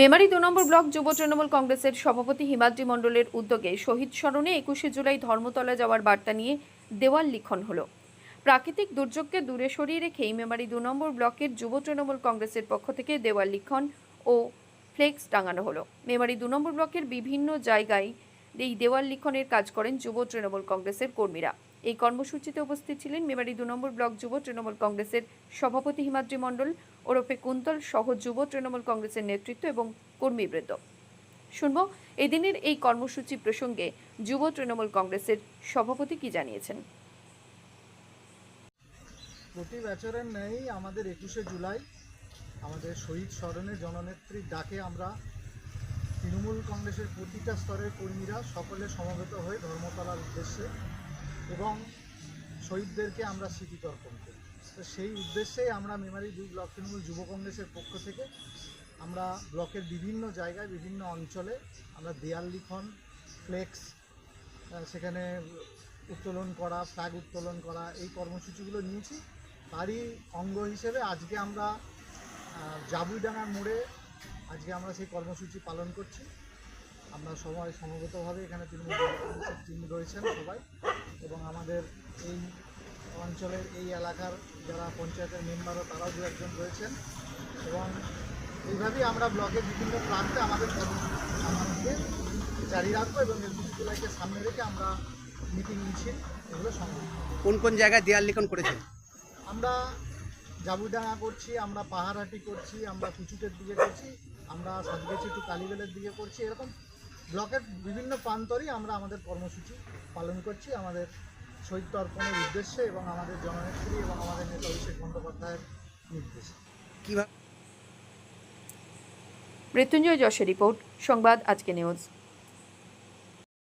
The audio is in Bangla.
মেমারি দু নম্বর ব্লক যুব তৃণমূল কংগ্রেসের সভাপতি হিমাদ্রি মণ্ডলের উদ্যোগে শহীদ স্মরণে একুশে জুলাই ধর্মতলা যাওয়ার বার্তা নিয়ে দেওয়াল লিখন হলো। প্রাকৃতিক দুর্যোগকে দূরে সরিয়ে রেখেই মেমারি দু নম্বর ব্লকের যুব তৃণমূল কংগ্রেসের পক্ষ থেকে দেওয়াল লিখন ও ফ্লেক্স টাঙানো হলো। মেমারি দু নম্বর ব্লকের বিভিন্ন জায়গায় এই দেওয়াল লিখনের কাজ করেন যুব তৃণমূল কংগ্রেসের কর্মীরা। এই কর্মসূচিতে উপস্থিত ছিলেন মেমারি দু নম্বর ব্লক যুব তৃণমূল কংগ্রেসের সভাপতি হিমাদ্রি মণ্ডল, ওরফে কুন্তল সহ যুব তৃণমূল কংগ্রেসের নেতৃত্ব এবং কর্মীবৃন্দ শুনব, এদিনের এই কর্মসূচি প্রসঙ্গে যুব তৃণমূল কংগ্রেসের সভাপতি কি জানিয়েছেন? প্রতি বছরের নেই আমাদের একুশে জুলাই আমাদের শহীদ স্মরণে জননেত্রীর ডাকে আমরা তৃণমূল কংগ্রেসের প্রতিটা স্তরের কর্মীরা সকলে সমবেত হয়ে ধর্মতলার উদ্দেশ্যে এবং শহীদদেরকে আমরা স্মৃতি তর্পণ করি। তো সেই উদ্দেশ্যেই আমরা মেমারি দুই ব্লক তৃণমূল যুব কংগ্রেসের পক্ষ থেকে আমরা ব্লকের বিভিন্ন জায়গায়, বিভিন্ন অঞ্চলে আমরা দেয়াল লিখন, ফ্লেক্স সেখানে উত্তোলন করা, ফ্ল্যাগ উত্তোলন করা, এই কর্মসূচিগুলো নিয়েছি। তারই অঙ্গ হিসেবে আজকে আমরা জাবুইডাঙ্গার মোড়ে আজকে আমরা সেই কর্মসূচি পালন করছি। আমরা সবাই সমবেতভাবে এখানে তৃণমূল টিম রয়েছেন সবাই। আমাদের এই অঞ্চলের এই এলাকার যারা পঞ্চায়েতের মেম্বারও তারাও দু একজন রয়েছেন এবং এইভাবেই আমরা ব্লকের বিভিন্ন প্রান্তে আমাদের আমাদেরকে জারি রাখব এবং জুলাইকে সামনে রেখে আমরা মিটিং মিছিল এগুলো সংগঠিত কোন কোন জায়গায় দেয়াল লিখন করেছেন? আমরা জাবুডাঙ্গা করছি আমরা পাহাড়হাটি করছি আমরা কুচুটের দিকে করছি আমরা সাতগেছি টু কালীবেলের দিকে করছি এরকম ব্লকের বিভিন্ন প্রান্তরেই আমরা আমাদের কর্মসূচি পালন করছি আমাদের শহীদ তর্পণের উদ্দেশ্যে এবং আমাদের জননেত্রী এবং আমাদের নেতা অভিষেক বন্দ্যোপাধ্যায়ের নির্দেশে। কীভাবে? মৃত্যুঞ্জয় যশের রিপোর্ট, সংবাদ আজকে নিউজ।